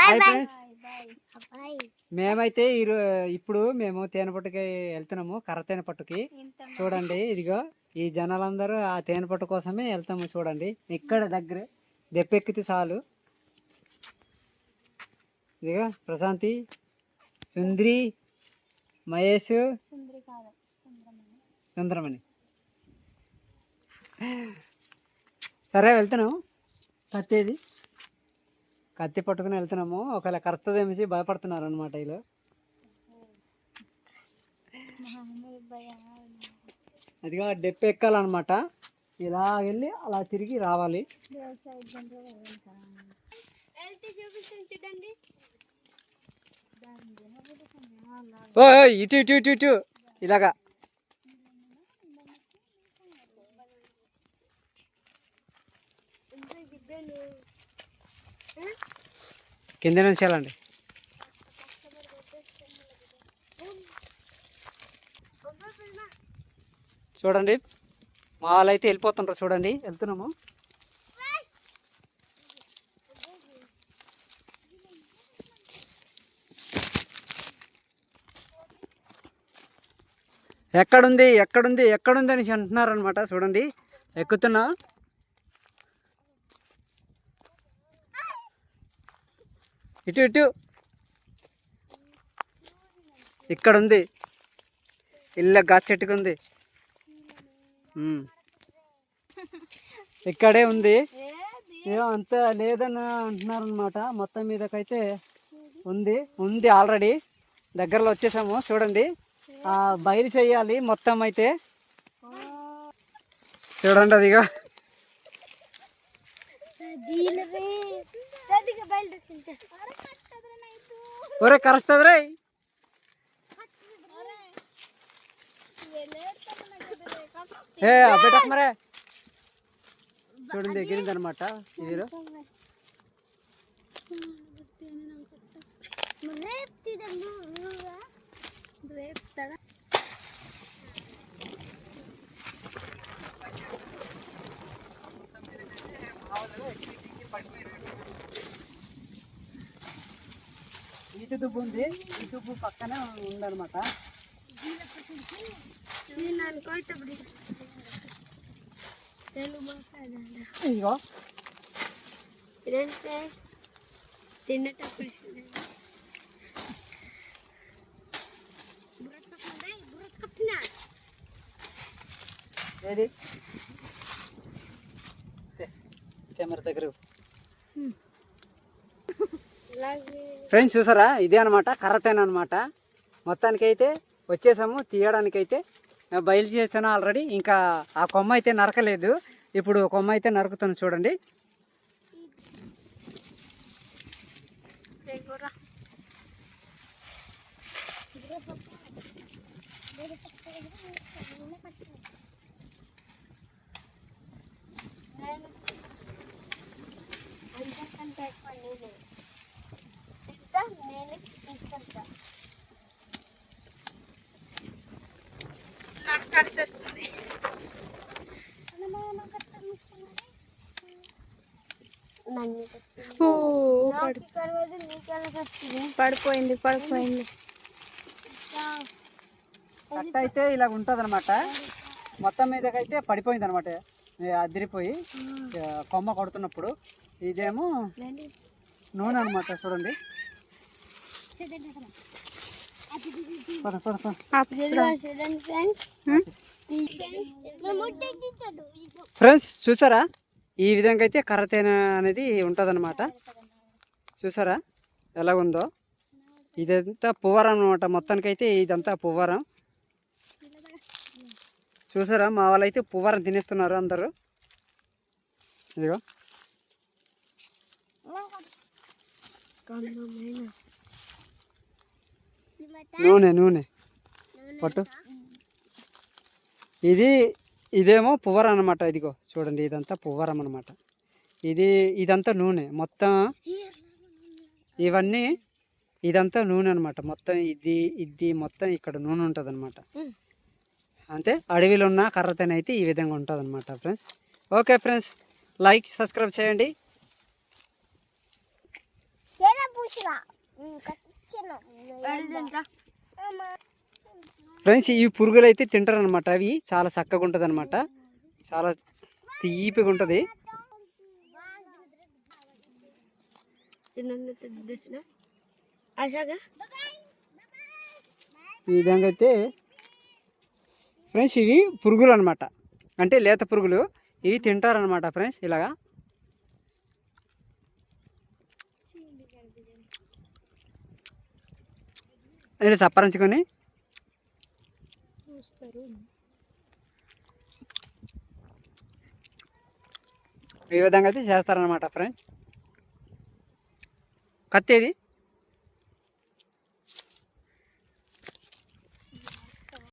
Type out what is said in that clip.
Hi friends మేమైతే ఈరో ఇప్పుడు మేము తేనె పట్టుకి వెళ్తున్నాము కర్ర తేనె పట్టుకి చూడండి ఇదిగో ఈ జనాలందరూ ఆ తేనె పట్టు కోసమే వెళ్తాము చూడండి. ఇక్కడ దగ్గరే దెప్పెక్కితే చాలు. ఇదిగో ప్రశాంతి సుంద్రి మహేష్ సుందరమణి. సరే వెళ్తున్నాము. కత్తేది కత్తి పట్టుకుని వెళ్తున్నాము. ఒకవేళ కరుస్తుందేమిసి భయపడుతున్నారు అనమాట వీళ్ళు. అదిగా డెప్ ఎక్కాలన్నమాట. ఇలా వెళ్ళి అలా తిరిగి రావాలి. ఓ, ఇటు ఇటు ఇటు ఇటు. ఇలాగా. కింద నుంచి వెళ్ళండి. చూడండి మా వాళ్ళు అయితే వెళ్ళిపోతుంటారు చూడండి. వెళ్తున్నాము. ఎక్కడుంది ఎక్కడుంది ఎక్కడుంది అని అంటున్నారు అనమాట చూడండి ఎక్కుతున్నా. ఇటు ఇటు. ఇక్కడ ఉంది ఇల్ల గా చెట్టుకుంది. ఉంది ఇక్కడే ఉంది. ఏమో అంత లేదని అంటున్నారు అనమాట మొత్తం మీదకైతే ఉంది. ఉంది ఆల్రెడీ. దగ్గరలో వచ్చేసాము. చూడండి. బయలు చేయాలి మొత్తం అయితే. చూడండి అదిగా. ఒరే కరుస్తుంది రే ఏ అబ్బేటక్ మరే చూడండి ఎగిరింది అనమాట ఇది ఇటు దుబ్బు ఉంది. ఈ దుబ్బు పక్కనే ఉందన్నమాట. ఇదిగో. తినేటప్పుడు ఏది కెమెరా దగ్గర ఫ్రెండ్స్ చూసారా? ఇదే అనమాట కర్రతేన అనమాట మొత్తానికి అయితే వచ్చేసాము తీయడానికైతే. నేను బయలు ఆల్రెడీ ఇంకా ఆ కొమ్మ అయితే నరకలేదు. ఇప్పుడు కొమ్మ అయితే నరుకుతాను చూడండి. నేనే తింటా నేనే తీసుకుంటా నాకు కలిసి వస్తుంది పడిపోయింది పడిపోయింది. కట్ అయితే ఇలా ఉంటుంది అనమాట మొత్తం మీదకైతే పడిపోయింది అనమాట అదిరిపోయి కొమ్మ కొడుతున్నప్పుడు. ఇదేమో నూనె అనమాట చూడండి. ఫ్రెండ్స్ చూసారా? ఈ విధంగా అయితే కర్ర తేనె అనేది ఉంటుంది చూసారా? ఎలా ఉందో ఇదంతా పువ్వారం అనమాట మొత్తానికైతే ఇదంతా పువ్వారం. చూసారా? మా వాళ్ళైతే పువ్వారం తినేస్తున్నారు అందరూ. ఇదిగో. నూనె నూనె. పట్టు. ఇది ఇదేమో పువ్వరం అనమాట ఇదిగో. చూడండి ఇదంతా పువ్వరం అనమాట ఇది ఇదంతా నూనె. మొత్తం ఇవన్నీ ఇదంతా నూనె అనమాట మొత్తం ఇది ఇది మొత్తం ఇక్కడ నూనె ఉంటుంది అనమాట అంతే. అడవిలో ఉన్న కర్రతోనే అయితే ఈ విధంగా ఉంటుంది అనమాట friends. Okay friends. Like subscribe చేయండి. ఫ్రెండ్స్ ఈ పురుగులు అయితే తింటారు అనమాట అవి చాలా చక్కగా ఉంటుంది అనమాట చాలా తీపిగా ఉంటుంది. ఆశాగా? ఈ విధంగా అయితే ఫ్రెండ్స్ ఇవి పురుగులు అనమాట అంటే లేత పురుగులు. ఇవి తింటారనమాట ఫ్రెండ్స్ ఇలాగా. ఇలా చప్పరించుకొని. ఈ విధంగా అయితే చేస్తారనమాట ఫ్రెండ్స్ కత్తి ఏది?